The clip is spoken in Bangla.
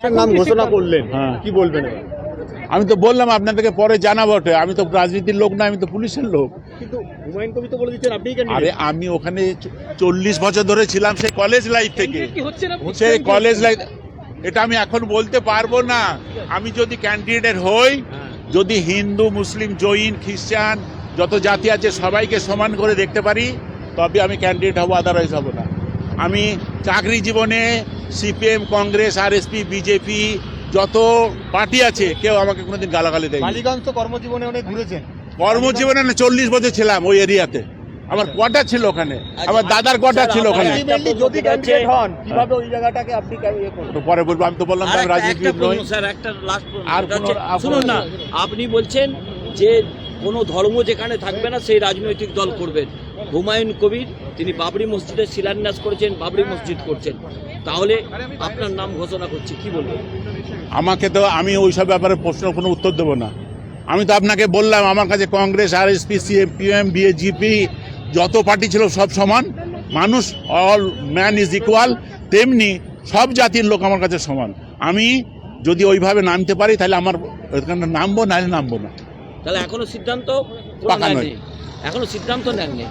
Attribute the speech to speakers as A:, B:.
A: নাম ঘোষণা করলেন।
B: হ্যাঁ।
A: কি বলবেন
B: আমি তো বললাম আপনাদেরকে পরে জানাব আমি তো রাজনীতির লোক না আমি তো পুলিশের লোক।
A: কিন্তু হুমায়ুন কবি তো বলে দিচ্ছেন আপনি
B: আরে আমি ওখানে চল্লিশ বছর ধরে ছিলাম সেই কলেজ লাইফ থেকে। সেই কলেজ লাইফ এটা আমি এখন বলতে পারব না। আমি যদি ক্যান্ডিডেট হই যদি হিন্দু মুসলিম জৈন খ্রিস্টান যত জাতি আছে সবাইকে সমান করে দেখতে পারি তবে আমি ক্যান্ডিডেট হব আদারওয়াইজ হব না। আমি চাকরি জীবনে সিপিএম কংগ্রেস আরএসপি বিজেপি যত পার্টি আছে কেউ আমাকে কোনোদিন গালাগালি দেয়
A: মালিগঞ্জ তো কর্মজীবনে অনেক ঘুরেছেন
B: কর্মজীবনে না চল্লিশ বছর ছিলাম ওই এরিয়াতে। আমার কোয়ার্টার ছিল ওখানে আমার দাদার কোয়ার্টার ছিল ওখানে।
A: যদি ক্যান্ডিডেট হন কীভাবে ওই জায়গাটাকে আপনি ইয়ে
B: তো পরে বলব আমি তো বললাম আমি নই
C: স্যার একটা লাস্ট
B: আর
C: শুনুন না আপনি বলছেন যে কোনো ধর্ম যেখানে থাকবে না, সেই রাজনৈতিক দল করবেন হুমায়ুন কবির, তিনি বাবরি মসজিদের শিলান্যাস করেছেন, বাবরি মসজিদ করছেন। তাহলে আপনার নাম ঘোষণা করছি, কি বলবেন?
B: আমাকে তো আমি ওইসব ব্যাপারে প্রশ্ন, কোনো উত্তর দেবো না। আমি তো আপনাকে বললাম, আমার কাছে কংগ্রেস আর এসপি সিএম পিএম বিএজিপি যত পার্টি ছিল সব সমান। মানুষ, অল ম্যান ইজ ইকুয়াল, তেমনি সব জাতির লোক আমার কাছে সমান। আমি যদি ওইভাবে নামতে পারি, তাহলে আমার নামবো, নাহলে নামবো না।
C: তাহলে এখনও সিদ্ধান্ত এখনও সিদ্ধান্ত নেননি।